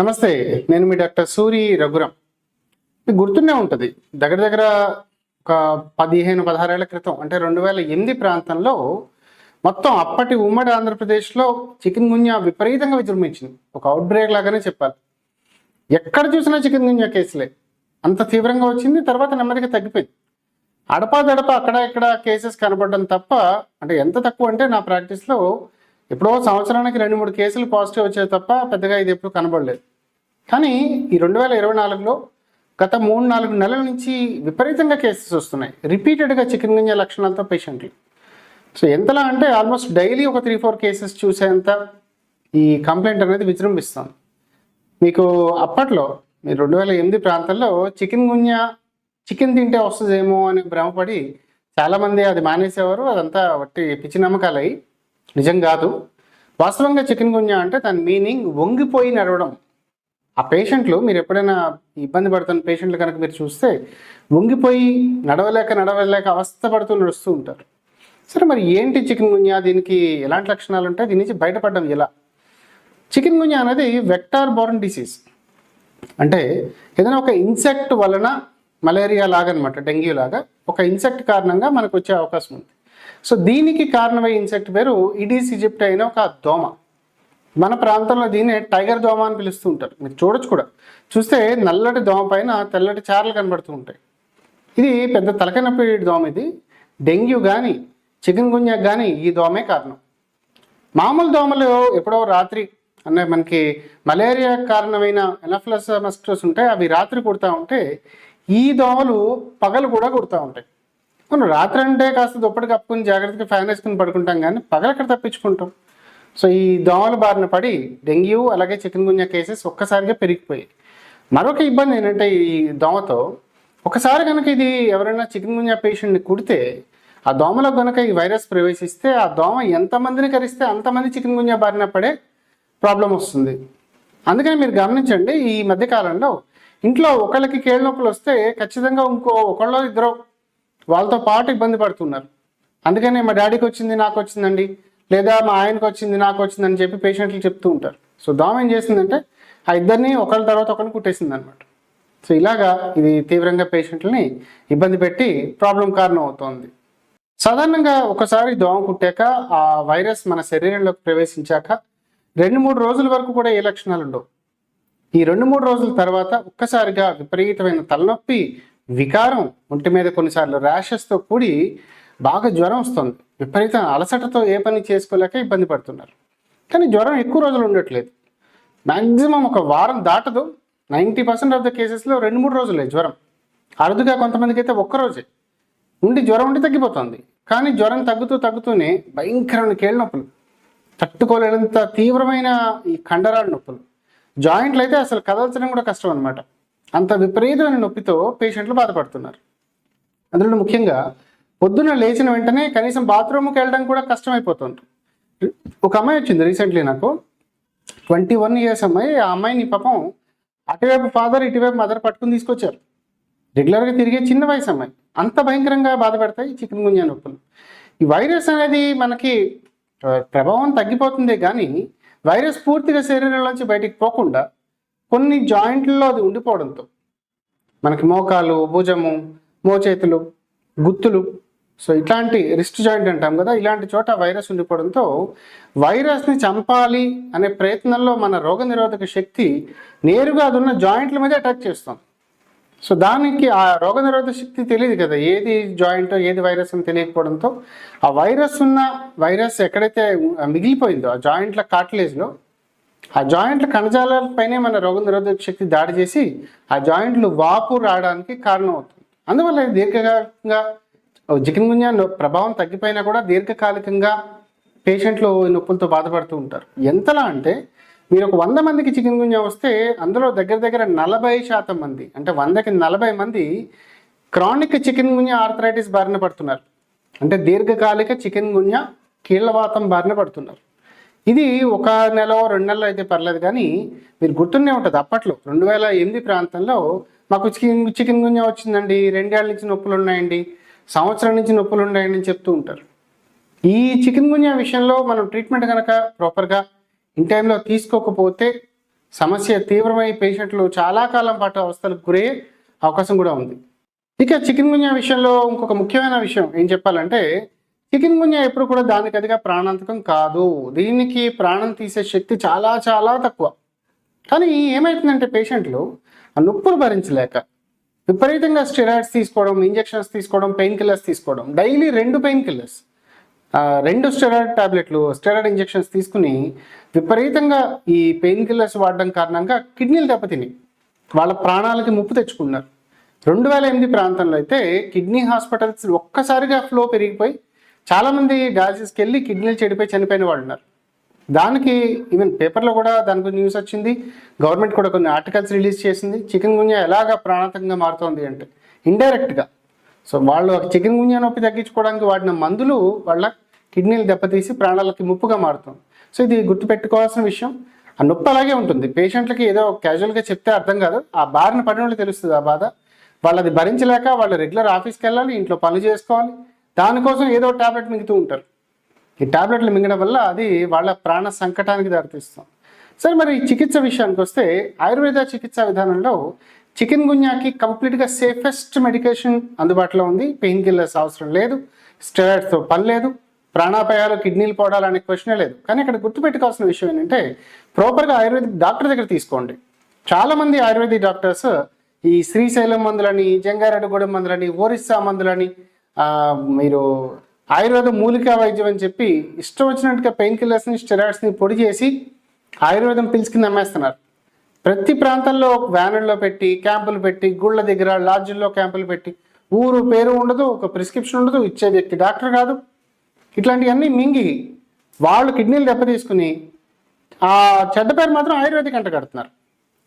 నమస్తే నేను మీ డాక్టర్ సూరి రఘురామ్. మీకు గుర్తునే ఉంటుంది దగ్గర దగ్గర ఒక పదిహేను పదహారేళ్ళ క్రితం అంటే రెండు వేల ఎనిమిది ప్రాంతంలో మొత్తం అప్పటి ఉమ్మడి ఆంధ్రప్రదేశ్లో చికెన్ గున్యా విపరీతంగా విజృంభించింది. ఒక అవుట్ బ్రేక్ లాగానే చెప్పాలి. ఎక్కడ చూసినా చికెన్ గున్యా కేసులే. అంత తీవ్రంగా వచ్చింది తర్వాత నెమ్మదిగా తగ్గిపోయింది. అడపాదడప అక్కడ ఇక్కడ కేసెస్ కనబడడం తప్ప అంటే ఎంత తక్కువ అంటే నా ప్రాక్టీస్లో ఎప్పుడో సంవత్సరానికి రెండు మూడు కేసులు పాజిటివ్ వచ్చాయి తప్ప పెద్దగా ఇది ఎప్పుడు కనబడలేదు. కానీ ఈ రెండు వేల ఇరవై నాలుగులో గత మూడు నాలుగు నెలల నుంచి విపరీతంగా కేసెస్ వస్తున్నాయి. రిపీటెడ్గా చికెన్ గున్యా లక్షణాలతో పేషెంట్లు. సో ఎంతలా అంటే ఆల్మోస్ట్ డైలీ ఒక త్రీ ఫోర్ కేసెస్ చూసేంత ఈ కంప్లైంట్ అనేది విజృంభిస్తుంది. మీకు అప్పట్లో మీరు రెండు వేల ఎనిమిది ప్రాంతంలో చికెన్ గున్యా చికెన్ తింటే వస్తుందేమో అని భ్రమపడి చాలామంది అది మానేసేవారు. అదంతా వట్టి పిచ్చి నమ్మకాలయ్యి నిజం కాదు. వాస్తవంగా చికెన్ గున్యా అంటే దాని మీనింగ్ వంగిపోయి నడవడం. ఆ పేషెంట్లు మీరు ఎప్పుడైనా ఇబ్బంది పడుతున్న పేషెంట్లు కనుక మీరు చూస్తే వంగిపోయి నడవలేక నడవలేక అవస్థపడుతూ నడుస్తూ ఉంటారు. సరే మరి ఏంటి చికెన్ గున్యా దీనికి ఎలాంటి లక్షణాలు ఉంటాయి? దీని నుంచి బయటపడడం ఎలా? చికెన్ గున్యా అనేది వెక్టార్ బోర్న్ డిసీజ్ అంటే ఏదైనా ఒక ఇన్సెక్ట్ వలన మలేరియా లాగా అనమాట డెంగ్యూ లాగా ఒక ఇన్సెక్ట్ కారణంగా మనకు వచ్చే అవకాశం ఉంది. సో దీనికి కారణమయ్యే ఇన్సెక్ట్ పేరు ఇడీస్ ఈజిప్ట్ అయిన ఒక దోమ. మన ప్రాంతంలో దీన్ని టైగర్ దోమ అని పిలుస్తూ ఉంటారు. మీరు చూడొచ్చు కూడా. చూస్తే నల్లటి దోమ పైన తెల్లటి చారలు కనబడుతూ ఉంటాయి. ఇది పెద్ద తలకనొప్పి దోమ ఇది. డెంగ్యూ కానీ చికెన్ గుంజ కానీ ఈ దోమే కారణం. మామూలు దోమలు ఎప్పుడో రాత్రి అంటే మనకి మలేరియా కారణమైన ఎనఫ్లస్ మస్కిటోస్ ఉంటాయి అవి రాత్రి కుడతా ఉంటే ఈ దోమలు పగలు కూడా కుడతా ఉంటాయి. మనం రాత్రి అంటే కాస్త దుప్పటి కప్పుకుని జాగ్రత్తగా ఫ్యాన్ వేసుకుని పడుకుంటాం కానీ పగలు ఎక్కడ తప్పించుకుంటాం? సో ఈ దోమల బారిన పడి డెంగ్యూ అలాగే చికెన్ గున్యా కేసెస్ ఒక్కసారిగా పెరిగిపోయాయి. మరొక ఇబ్బంది ఏంటంటే ఈ దోమతో ఒకసారి కనుక ఇది ఎవరైనా చికెన్ గున్యా పేషెంట్ని కుడితే ఆ దోమలో కనుక ఈ వైరస్ ప్రవేశిస్తే ఆ దోమ ఎంతమందిని కరిస్తే అంతమంది చికెన్ గున్యా బారిన పడే ప్రాబ్లం వస్తుంది. అందుకని మీరు గమనించండి ఈ మధ్య కాలంలో ఇంట్లో ఒకళ్ళకి కేళ్ళ నొప్పులు వస్తే ఖచ్చితంగా ఇంకో ఒకళ్ళో ఇద్దరు వాళ్ళతో పాటు ఇబ్బంది పడుతున్నారు. అందుకని మా డాడీకి వచ్చింది నాకు వచ్చిందండి. లేదా మా ఆయనకు వచ్చింది నాకు వచ్చింది అని చెప్పి పేషెంట్లు చెప్తూ ఉంటారు. సో దోమ ఏం చేసిందంటే ఆ ఇద్దరిని ఒకళ్ళ తర్వాత ఒకరిని కుట్టేసింది అనమాట సో ఇలాగా ఇది తీవ్రంగా పేషెంట్లని ఇబ్బంది పెట్టి ప్రాబ్లం కారణం అవుతోంది. సాధారణంగా ఒకసారి దోమ కుట్టాక ఆ వైరస్ మన శరీరంలోకి ప్రవేశించాక రెండు మూడు రోజుల వరకు కూడా ఏ లక్షణాలు ఉండవు. ఈ రెండు మూడు రోజుల తర్వాత ఒక్కసారిగా విపరీతమైన తలనొప్పి వికారం ఒంటి మీద కొన్నిసార్లు ర్యాషెస్తో కూడి బాగా జ్వరం వస్తుంది. విపరీత అలసటతో ఏ పని చేసుకోలేక ఇబ్బంది పడుతున్నారు. కానీ జ్వరం ఎక్కువ రోజులు ఉండట్లేదు. మ్యాక్సిమం ఒక వారం దాటదు. నైంటీ పర్సెంట్ ఆఫ్ ద కేసెస్లో రెండు మూడు రోజులే జ్వరం. అరుదుగా కొంతమందికి అయితే ఒక్కరోజే ఉండి జ్వరం ఉండి తగ్గిపోతుంది. కానీ జ్వరం తగ్గుతూ తగ్గుతూనే భయంకరమైన కేళ్ళ నొప్పులు. తట్టుకోలేనంత తీవ్రమైన ఈ కండరాల నొప్పులు. జాయింట్లు అయితే అసలు కదల్చడం కూడా కష్టం అనమాట అంత విపరీతమైన నొప్పితో పేషెంట్లు బాధపడుతున్నారు. అందులో ముఖ్యంగా పొద్దున్న లేచిన వెంటనే కనీసం బాత్రూమ్కి వెళ్ళడం కూడా కష్టమైపోతుంది. ఒక అమ్మాయి వచ్చింది రీసెంట్లీ నాకు. ట్వంటీ వన్ ఇయర్స్ అమ్మాయి. ఆ అమ్మాయిని పాపం అటువైపు ఫాదర్ ఇటువైపు మదర్ పట్టుకుని తీసుకొచ్చారు. రెగ్యులర్గా తిరిగే చిన్న వయసు అమ్మాయి. అంత భయంకరంగా బాధపడతాయి చికెన్ గుంజా నొప్పులు. ఈ వైరస్ అనేది మనకి ప్రభావం తగ్గిపోతుంది కానీ వైరస్ పూర్తిగా శరీరంలోంచి బయటికి పోకుండా కొన్ని జాయింట్లలో అది ఉండిపోవడంతో మనకి మోకాలు భుజము మోచేతులు గుత్తులు సో ఇట్లాంటి రిస్ట్ జాయింట్ అంటాం కదా ఇలాంటి చోట వైరస్ ఉండిపోవడంతో వైరస్ని చంపాలి అనే ప్రయత్నంలో మన రోగనిరోధక శక్తి నేరుగా అది ఉన్న జాయింట్ల మీద అటాక్ చేస్తాం. సో దానికి ఆ రోగనిరోధక శక్తి తెలియదు కదా ఏది జాయింట్ ఏది వైరస్ అని తెలియకపోవడంతో ఆ వైరస్ ఉన్న వైరస్ ఎక్కడైతే మిగిలిపోయిందో ఆ జాయింట్ల కాట్లేజ్లో ఆ జాయింట్ల కణజాలాలపైనే మన రోగనిరోధక శక్తి దాడి చేసి ఆ జాయింట్లు వాపు రావడానికి కారణం అవుతుంది అందువల్ల దీర్ఘకాలంగా చికెన్ గుంజా ప్రభావం తగ్గిపోయినా కూడా దీర్ఘకాలికంగా పేషెంట్లు ఈ నొప్పులతో బాధపడుతూ ఉంటారు. ఎంతలా అంటే మీరు ఒక వంద మందికి చికెన్ గుంజ వస్తే అందులో దగ్గర దగ్గర నలభై శాతం మంది అంటే వందకి నలభై మంది క్రానిక్ చికెన్ గుంజా ఆర్థరైటిస్ బారిన పడుతున్నారు. అంటే దీర్ఘకాలిక చికెన్ గుంజా కీళ్ళవాతం బారిన పడుతున్నారు. ఇది ఒక నెల రెండు నెలలు అయితే పర్లేదు కానీ మీరు గుర్తున్నే ఉంటుంది అప్పట్లో. రెండు వేల ఎనిమిది ప్రాంతంలో మాకు చికెన్ చికెన్ గుంజ వచ్చిందండి రెండేళ్ళ నుంచి నొప్పులు ఉన్నాయండి. సంవత్సరం నుంచి నొప్పులు ఉన్నాయండి చెప్తూ ఉంటారు. ఈ చికెన్ గున్యా విషయంలో మనం ట్రీట్మెంట్ కనుక ప్రాపర్గా ఇన్ టైంలో తీసుకోకపోతే సమస్య తీవ్రమై పేషెంట్లు చాలా కాలం పాటు అవస్థలకు గురయ్యే అవకాశం కూడా ఉంది. ఇక చికెన్ గున్యా విషయంలో ఇంకొక ముఖ్యమైన విషయం ఏం చెప్పాలంటే చికెన్ గున్యా ఎప్పుడు కూడా దానికి అదిగా ప్రాణాంతకం కాదు. దీనికి ప్రాణం తీసే శక్తి చాలా చాలా తక్కువ. కానీ ఏమవుతుందంటే పేషెంట్లు ఆ నొప్పులు భరించలేక విపరీతంగా స్టెరాయిడ్స్ తీసుకోవడం ఇంజెక్షన్స్ తీసుకోవడం పెయిన్ కిల్లర్స్ తీసుకోవడం. డైలీ రెండు పెయిన్ కిల్లర్స్ రెండు స్టెరాయిడ్ టాబ్లెట్లు స్టెరాయిడ్ ఇంజెక్షన్స్ తీసుకుని విపరీతంగా ఈ పెయిన్ కిల్లర్స్ వాడడం కారణంగా కిడ్నీలు దెబ్బతిని వాళ్ళ ప్రాణాలకి ముప్పు తెచ్చుకున్నారు. రెండు వేల ఎనిమిది ప్రాంతంలో అయితే కిడ్నీ హాస్పిటల్స్ ఒక్కసారిగా ఫ్లో పెరిగిపోయి చాలామంది డయాలసిస్కి వెళ్ళి కిడ్నీలు చెడిపోయి చనిపోయిన వాళ్ళు ఉన్నారు దానికి ఈవెన్ పేపర్లో కూడా దాని గురించి న్యూస్ వచ్చింది. గవర్నమెంట్ కూడా కొన్ని ఆర్టికల్స్ రిలీజ్ చేసింది. చికెన్ గుంజా ఎలాగా ప్రాణాంతకంగా మారుతోంది అంటే ఇండైరెక్ట్గా సో వాళ్ళు చికెన్ గుంజా నొప్పి తగ్గించుకోవడానికి వాడిన మందులు వాళ్ళ కిడ్నీలు దెబ్బతీసి ప్రాణాలకి ముప్పుగా మారుతుంది. సో ఇది గుర్తుపెట్టుకోవాల్సిన విషయం. ఆ నొప్పి అలాగే ఉంటుంది. పేషెంట్లకి ఏదో క్యాజువల్గా చెప్తే అర్థం కాదు. ఆ బారిన పడిన వాళ్ళు తెలుస్తుంది ఆ బాధ. వాళ్ళది భరించలేక వాళ్ళు రెగ్యులర్ ఆఫీస్కి వెళ్ళాలి ఇంట్లో పనులు చేసుకోవాలి. దానికోసం ఏదో టాబ్లెట్ మిగుతూ ఉంటారు. ఈ టాబ్లెట్లు మింగడం వల్ల అది వాళ్ళ ప్రాణ సంకటానికి దారితీస్తుంది సరే మరి ఈ చికిత్స విషయానికి వస్తే ఆయుర్వేద చికిత్సా విధానంలో చికెన్ గున్యాకి కంప్లీట్గా సేఫెస్ట్ మెడికేషన్ అందుబాటులో ఉంది. పెయిన్ కిల్లర్స్ అవసరం లేదు. స్టెరాయిడ్స్తో పని లేదు. ప్రాణాపాయాలు కిడ్నీలు పోవడాలనే క్వశ్చనే లేదు. కానీ ఇక్కడ గుర్తుపెట్టుకోవాల్సిన విషయం ఏంటంటే ప్రాపర్గా ఆయుర్వేదిక్ డాక్టర్ దగ్గర తీసుకోండి. చాలామంది ఆయుర్వేదిక్ డాక్టర్స్ ఈ శ్రీశైలం మందులని జంగారెడ్డిగూడెం మందులని ఒరిస్సా మందులని మీరు ఆయుర్వేద మూలికా వైద్యం అని చెప్పి ఇష్టం వచ్చినట్టుగా పెయిన్ కిల్లర్స్ని స్టెరాయిడ్స్ని పొడి చేసి ఆయుర్వేదం పిల్స్ కింద అమ్మేస్తున్నారు. ప్రతి ప్రాంతంలో వ్యానుల్లో పెట్టి క్యాంపులు పెట్టి గుళ్ళ దగ్గర లాడ్జిల్లో క్యాంపులు పెట్టి ఊరు పేరు ఉండదు ఒక ప్రిస్క్రిప్షన్ ఉండదు ఇచ్చే వ్యక్తి డాక్టర్ కాదు. ఇట్లాంటివన్నీ మింగి వాళ్ళు కిడ్నీలు దెబ్బతీసుకుని ఆ చెడ్డ పేరు మాత్రం ఆయుర్వేదిక్ అంట కడుతున్నారు.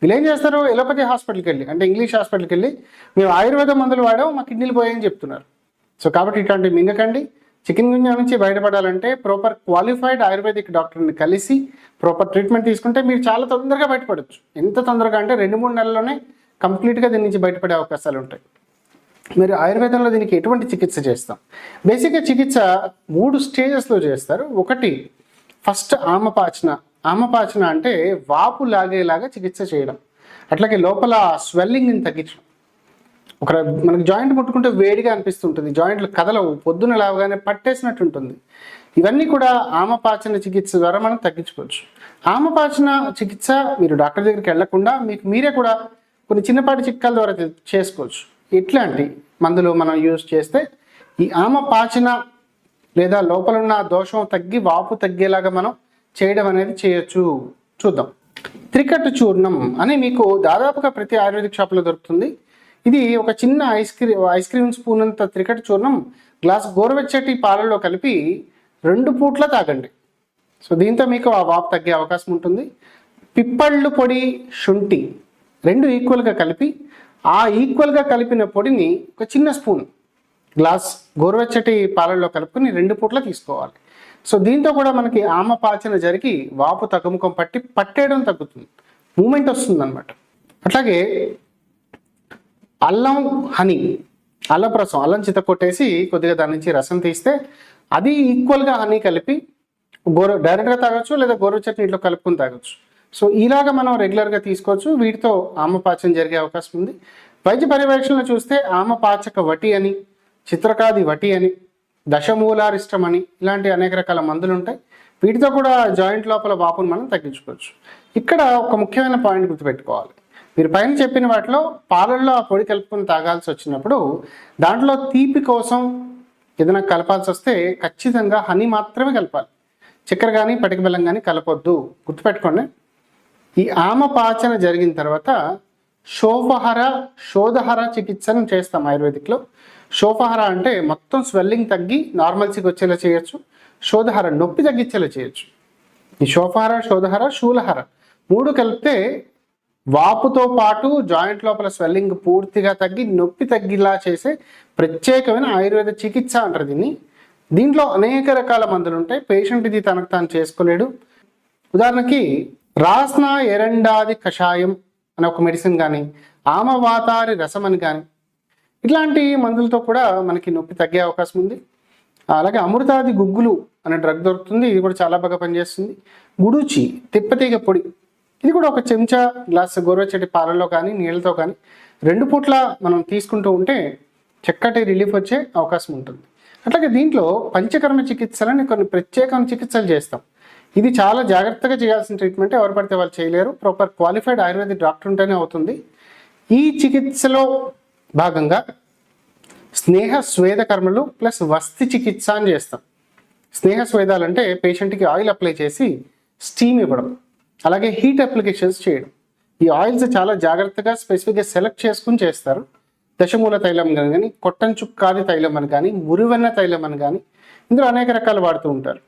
వీళ్ళు ఏం చేస్తారు? ఎలోపతి హాస్పిటల్కి వెళ్ళి అంటే ఇంగ్లీష్ హాస్పిటల్కి వెళ్ళి మేము ఆయుర్వేద మందులు వాడాం మా కిడ్నీలు పోయాయని చెప్తున్నారు. సో కాబట్టి ఇట్లాంటివి మింగకండి. చికెన్ గుంజా నుంచి బయటపడాలంటే ప్రాపర్ క్వాలిఫైడ్ ఆయుర్వేదిక్ డాక్టర్ని కలిసి ప్రాపర్ ట్రీట్మెంట్ తీసుకుంటే మీరు చాలా తొందరగా బయటపడవచ్చు ఎంత తొందరగా అంటే రెండు మూడు నెలల్లోనే కంప్లీట్గా దీని నుంచి బయటపడే అవకాశాలు ఉంటాయి. మీరు ఆయుర్వేదంలో దీనికి ఎటువంటి చికిత్స చేస్తాం? బేసిక్గా చికిత్స మూడు స్టేజెస్లో చేస్తారు. ఒకటి ఫస్ట్ ఆమపాచన. ఆమపాచన అంటే వాపు లాగేలాగా చికిత్స చేయడం. అట్లాగే లోపల స్వెల్లింగ్ని తగ్గించడం. ఒక మనకి జాయింట్ ముట్టుకుంటే వేడిగా అనిపిస్తుంటుంది. జాయింట్లు కదలవు. పొద్దున లేవగానే పట్టేసినట్టు ఉంటుంది. ఇవన్నీ కూడా ఆమపాచన చికిత్స ద్వారా మనం తగ్గించుకోవచ్చు. ఆమపాచన చికిత్స మీరు డాక్టర్ దగ్గరికి వెళ్ళకుండా మీకు మీరే కూడా కొన్ని చిన్నపాటి చిట్కాల ద్వారా చేసుకోవచ్చు. ఇట్లాంటి మందులు మనం యూజ్ చేస్తే ఈ ఆమపాచన లేదా లోపల ఉన్న దోషం తగ్గి వాపు తగ్గేలాగా మనం చేయడం అనేది చేయొచ్చు. చూద్దాం. త్రికట్టు చూర్ణం అని మీకు దాదాపుగా ప్రతి ఆయుర్వేదిక్ షాప్లో దొరుకుతుంది. ఇది ఒక చిన్న ice cream ice cream spoon అంత త్రికట్టు చూర్ణం గ్లాస్ గోరువెచ్చటి పాలల్లో కలిపి రెండు పూట్ల తాగండి. సో దీంతో మీకు ఆ వాపు తగ్గే అవకాశం ఉంటుంది. పిప్పళ్ళు పొడి శుంఠి రెండు ఈక్వల్గా కలిపి ఆ ఈక్వల్గా కలిపిన పొడిని ఒక చిన్న స్పూన్ గ్లాస్ గోరువెచ్చటి పాలల్లో కలుపుకొని రెండు పూట్ల తీసుకోవాలి. సో దీంతో కూడా మనకి ఆమపాచన జరిగి వాపు తగ్గుముఖం పట్టి పట్టేయడం తగ్గుతుంది. మూమెంట్ వస్తుంది అనమాట అట్లాగే అల్లం హనీ అల్లం రసం అల్లం చిత కొట్టేసి కొద్దిగా దాని నుంచి రసం తీస్తే అది ఈక్వల్గా హనీ కలిపి గోరు డైరెక్ట్గా తాగొచ్చు లేదా గోరువెచ్చటి నీటిలో కలుపుకొని తాగొచ్చు. సో ఇలాగ మనం రెగ్యులర్గా తీసుకోవచ్చు. వీటితో ఆమపాచం జరిగే అవకాశం ఉంది. వైద్య పర్యవేక్షణలో చూస్తే ఆమపాచక వటి అని చిత్రకాది వటి అని దశమూలారిష్టం అని ఇలాంటి అనేక రకాల మందులు ఉంటాయి. వీటితో కూడా జాయింట్ లోపల వాపును మనం తగ్గించుకోవచ్చు. ఇక్కడ ఒక ముఖ్యమైన పాయింట్ గుర్తుపెట్టుకోవాలి. మీరు పైన చెప్పిన వాటిలో పాలల్లో ఆ పొడి కలుపుకొని తాగాల్సి వచ్చినప్పుడు దాంట్లో తీపి కోసం ఏదైనా కలపాల్సి వస్తే ఖచ్చితంగా హనీ మాత్రమే కలపాలి. చక్కెర కానీ పటిక బెల్లం కానీ కలపొద్దు. గుర్తుపెట్టుకోండి. ఈ ఆమపాచన జరిగిన తర్వాత శోభహర శోధహర చికిత్సను చేస్తాం ఆయుర్వేదిక్లో. శోభహర అంటే మొత్తం స్వెల్లింగ్ తగ్గి నార్మల్సీకి వచ్చేలా చేయొచ్చు. శోధహర నొప్పి తగ్గించేలా చేయొచ్చు. ఈ శోభహర శోధహర శూలహర మూడు కలిపితే వాపుతో పాటు జాయింట్ లోపల స్వెల్లింగ్ పూర్తిగా తగ్గి నొప్పి తగ్గిలా చేసే ప్రత్యేకమైన ఆయుర్వేద చికిత్స అంటారు దీన్ని. దీంట్లో అనేక రకాల మందులు ఉంటాయి. పేషెంట్ ఇది తనకు తాను చేసుకోలేడు. ఉదాహరణకి రాస్నా ఎరండాది కషాయం అనే ఒక మెడిసిన్ కానీ ఆమవాతారి రసం అని కానీ ఇట్లాంటి మందులతో కూడా మనకి నొప్పి తగ్గే అవకాశం ఉంది. అలాగే అమృతాది గుగ్గులు అనే డ్రగ్ దొరుకుతుంది. ఇది కూడా చాలా బాగా పనిచేస్తుంది. గుడుచి తిప్పతీగ పొడి ఇది కూడా ఒక చెంచా గ్లాస్ గోరువెచ్చటి పాలల్లో కానీ నీళ్ళతో కానీ రెండు పూట్ల మనం తీసుకుంటూ ఉంటే చక్కటి రిలీఫ్ వచ్చే అవకాశం ఉంటుంది. అట్లాగే దీంట్లో పంచకర్మ చికిత్సలని కొన్ని ప్రత్యేకమైన చికిత్సలు చేస్తాం. ఇది చాలా జాగ్రత్తగా చేయాల్సిన ట్రీట్మెంట్. ఎవరు పడితే వాళ్ళు చేయలేరు. ప్రాపర్ క్వాలిఫైడ్ ఆయుర్వేదిక్ డాక్టర్ ఉంటేనే అవుతుంది. ఈ చికిత్సలో భాగంగా స్నేహ స్వేద కర్మలు ప్లస్ వస్తి చికిత్స అని చేస్తాం. స్నేహ స్వేదాలు అంటే పేషెంట్కి ఆయిల్ అప్లై చేసి స్టీమ్ ఇవ్వడం. అలాగే హీట్ అప్లికేషన్స్ చేయడం. ఈ ఆయిల్స్ చాలా జాగ్రత్తగా స్పెసిఫిక్గా సెలెక్ట్ చేసుకుని చేస్తారు. దశమూల తైలం కానీ కొట్టం చుక్కాని తైలం అని కానీ మురివెన్న తైలం అని కానీ ఇందులో అనేక రకాలు వాడుతూ ఉంటారు.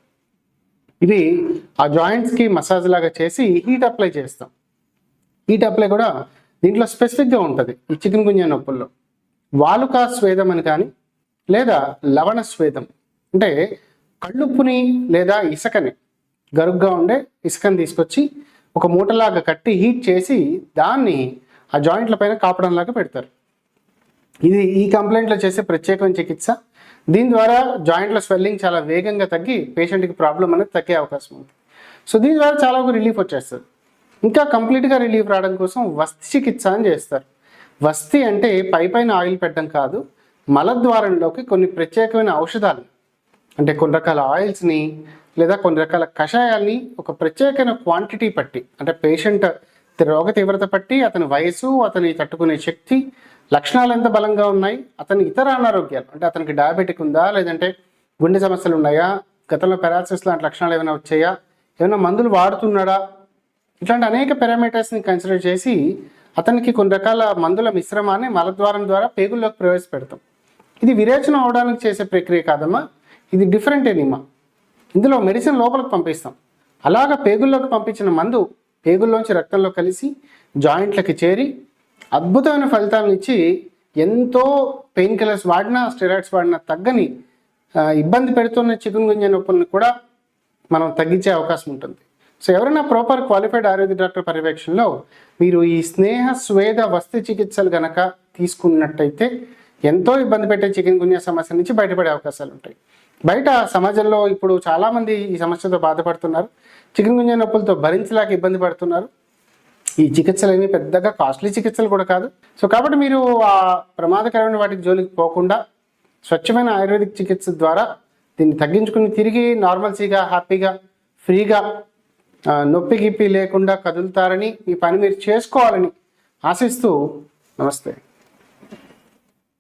ఇది ఆ జాయింట్స్కి మసాజ్ లాగా చేసి హీట్ అప్లై చేస్తాం. హీట్ అప్లై కూడా దీంట్లో స్పెసిఫిక్గా ఉంటుంది ఈ చికెన్ గుంజ నొప్పుల్లో. వాలుకా స్వేదం అని కానీ లేదా లవణ స్వేదం. అంటే కళ్ళుప్పుని లేదా ఇసుకని గరుగ్గా ఉండే ఇసుకని తీసుకొచ్చి ఒక మూటలాగా కట్టి హీట్ చేసి దాన్ని ఆ జాయింట్ల పైన కాపడంలాగా పెడతారు. ఇది ఈ కంప్లైంట్లో చేసే ప్రత్యేకమైన చికిత్స. దీని ద్వారా జాయింట్ల స్వెల్లింగ్ చాలా వేగంగా తగ్గి పేషెంట్కి ప్రాబ్లం అనేది తగ్గే అవకాశం ఉంది. సో దీని ద్వారా చాలా ఒక రిలీఫ్ వచ్చేస్తుంది. ఇంకా కంప్లీట్గా రిలీఫ్ రావడం కోసం వస్తి చికిత్స అని చేస్తారు. వస్తి అంటే పై పైన ఆయిల్ పెట్టడం కాదు మలద్వారంలోకి కొన్ని ప్రత్యేకమైన ఔషధాలు అంటే కొన్ని రకాల ఆయిల్స్ని లేదా కొన్ని రకాల కషాయాల్ని ఒక ప్రత్యేకమైన క్వాంటిటీ పట్టి అంటే పేషెంట్ రోగ తీవ్రత పట్టి అతని వయసు అతని తట్టుకునే శక్తి లక్షణాలు ఎంత బలంగా ఉన్నాయి అతని ఇతర అనారోగ్యాలు అంటే అతనికి డయాబెటిక్ ఉందా లేదంటే గుండె సమస్యలు ఉన్నాయా గతంలో పెరాలసిస్ లాంటి లక్షణాలు ఏమైనా వచ్చాయా ఏమైనా మందులు వాడుతున్నాడా ఇట్లాంటి అనేక పారామీటర్స్ని కన్సిడర్ చేసి అతనికి కొన్ని రకాల మందుల మిశ్రమాన్ని మలద్వారం ద్వారా పేగుల్లోకి ప్రవేశపెడతాం. ఇది విరేచనం అవడానికి చేసే ప్రక్రియ కాదమ్మా ఇది డిఫరెంట్ ఎనిమా ఇందులో మెడిసిన్ లోపలికి పంపిస్తాం. అలాగ పేగుల్లోకి పంపించిన మందు పేగుల్లోంచి రక్తంలో కలిసి జాయింట్లకి చేరి అద్భుతమైన ఫలితాలను ఇచ్చి ఎంతో పెయిన్ కిల్లర్స్ వాడినా స్టెరాయిడ్స్ వాడినా తగ్గని ఇబ్బంది పెడుతున్న చికెన్ గుంజ నొప్పులను కూడా మనం తగ్గించే అవకాశం ఉంటుంది. సో ఎవరైనా ప్రాపర్ క్వాలిఫైడ్ ఆయుర్వేద డాక్టర్ పర్యవేక్షణలో మీరు ఈ స్నేహ స్వేద వస్తు చికిత్సలు గనక తీసుకున్నట్టయితే ఎంతో ఇబ్బంది పెట్టే చికెన్ గున్యా సమస్య నుంచి బయటపడే అవకాశాలు ఉంటాయి. బయట సమాజంలో ఇప్పుడు చాలామంది ఈ సమస్యతో బాధపడుతున్నారు. చికెన్ గుంజ నొప్పులతో భరించలేక ఇబ్బంది పడుతున్నారు. ఈ చికిత్సలు ఏమి పెద్దగా కాస్ట్లీ చికిత్సలు కూడా కాదు. సో కాబట్టి మీరు ఆ ప్రమాదకరమైన వాటికి జోలికి పోకుండా స్వచ్ఛమైన ఆయుర్వేదిక్ చికిత్స ద్వారా దీన్ని తగ్గించుకుని తిరిగి నార్మల్సీగా హ్యాపీగా ఫ్రీగా నొప్పి గిప్పి లేకుండా కదులుతారని ఈ పని మీరు చేసుకోవాలని ఆశిస్తూ నమస్తే.